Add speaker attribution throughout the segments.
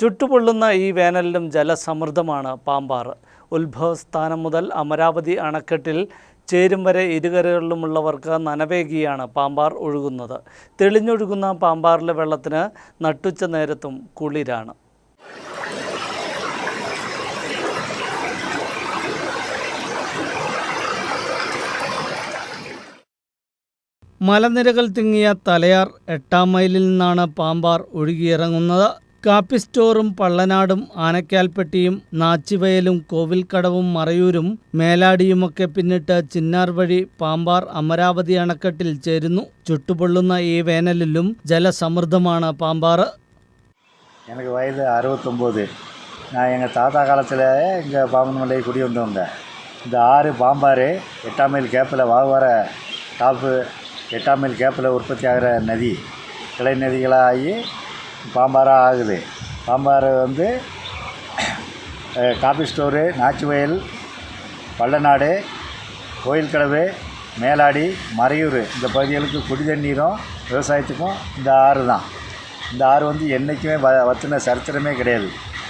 Speaker 1: ചുട്ടുപൊള്ളുന്ന ഈ വേനലിലും ജലസമൃദ്ധമാണ് പാമ്പാർ. ഉത്ഭവസ്ഥാനം മുതൽ അമരാവതി അണക്കെട്ടിൽ ചേരും വരെ ഇരുകരകളിലുമുള്ളവർക്ക് നനവേകിയാണ് പാമ്പാർ ഒഴുകുന്നത്. തെളിഞ്ഞൊഴുകുന്ന പാമ്പാറിലെ വെള്ളത്തിന് നട്ടുച്ച നേരത്തും കുളിരാണ്. മലനിരകൾ തിങ്ങിയ തലയാർ എട്ടാം മൈലിൽ നിന്നാണ് പാമ്പാർ ഒഴുകിയിറങ്ങുന്നത്. കാപ്പി സ്റ്റോറും പള്ളനാടും ആനക്കാൽപ്പെട്ടിയും നാച്ചിവയലും കോവിൽക്കടവും മറയൂരും മേലാടിയുമൊക്കെ പിന്നിട്ട് ചിന്നാർ വഴി പാമ്പാർ അമരാവതി അണക്കെട്ടിൽ ചേരുന്നു ചുട്ടുപൊള്ളുന്ന ഈ വേനലിലും ജലസമൃദ്ധമാണ് പാമ്പാറ്
Speaker 2: எனக்கு வயது அறுபத்தொம்போது நான் எங்கள் தாத்தா காலத்தில் இங்கே பாம்பன்மலை குடி வந்தவங்க இந்த ஆறு பாம்பாறு எட்டாம் மைல் கேப்பில் வாகவர டாப்பு எட்டாம் மைல் கேப்பில் உற்பத்தி ஆகிற நதி கிளை நதிகளாக ஆகி பாம்பாறாக ஆகுது பாம்பாறு வந்து அஹ், காபி ஸ்டோரு நாச்சுவயல் பள்ளநாடு கோயில் கடவு மேலாடி மறையூர் இந்த பகுதிகளுக்கு குடி தண்ணீரும் விவசாயத்துக்கும் இந்த ஆறு தான் இந்த ஆறு வந்து என்றைக்குமே வ வற்றின சரித்திரமே கிடையாது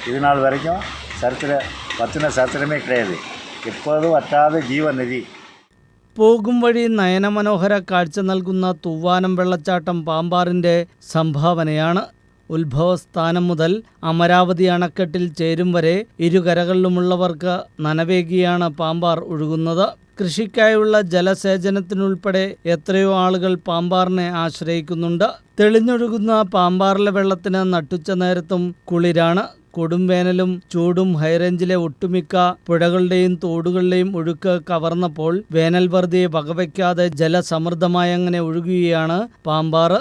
Speaker 2: இது நாள் வரைக்கும் சரித்திர வற்றின சரித்திரமே கிடையாது எப்போதும் வற்றாத ஜீவ நதி
Speaker 1: പോകും വഴി നയനമനോഹര കാഴ്ച നൽകുന്ന തൂവാനം വെള്ളച്ചാട്ടം പാമ്പാറിൻ്റെ സംഭാവനയാണ് ഉത്ഭവസ്ഥാനം മുതൽ അമരാവതി അണക്കെട്ടിൽ ചേരും വരെ ഇരുകരകളിലുമുള്ളവർക്ക് നനവേകിയാണ് പാമ്പാർ ഒഴുകുന്നത്. കൃഷിക്കായുള്ള ജലസേചനത്തിനുൾപ്പെടെ എത്രയോ ആളുകൾ പാമ്പാറിനെ ആശ്രയിക്കുന്നുണ്ട്. തെളിഞ്ഞൊഴുകുന്ന പാമ്പാറിലെ വെള്ളത്തിന് നട്ടുച്ച നേരത്തും കുളിരാണ്. കൊടുംവേനലും ചൂടും ഹൈറേഞ്ചിലെ ഒട്ടുമിക്ക പുഴകളുടെയും തോടുകളുടെയും ഒഴുക്ക് കവർന്നപ്പോൾ വേനൽ വെറുതെ വകവയ്ക്കാതെ ജലസമൃദ്ധമായി അങ്ങനെ ഒഴുകുകയാണ് പാമ്പാറ്.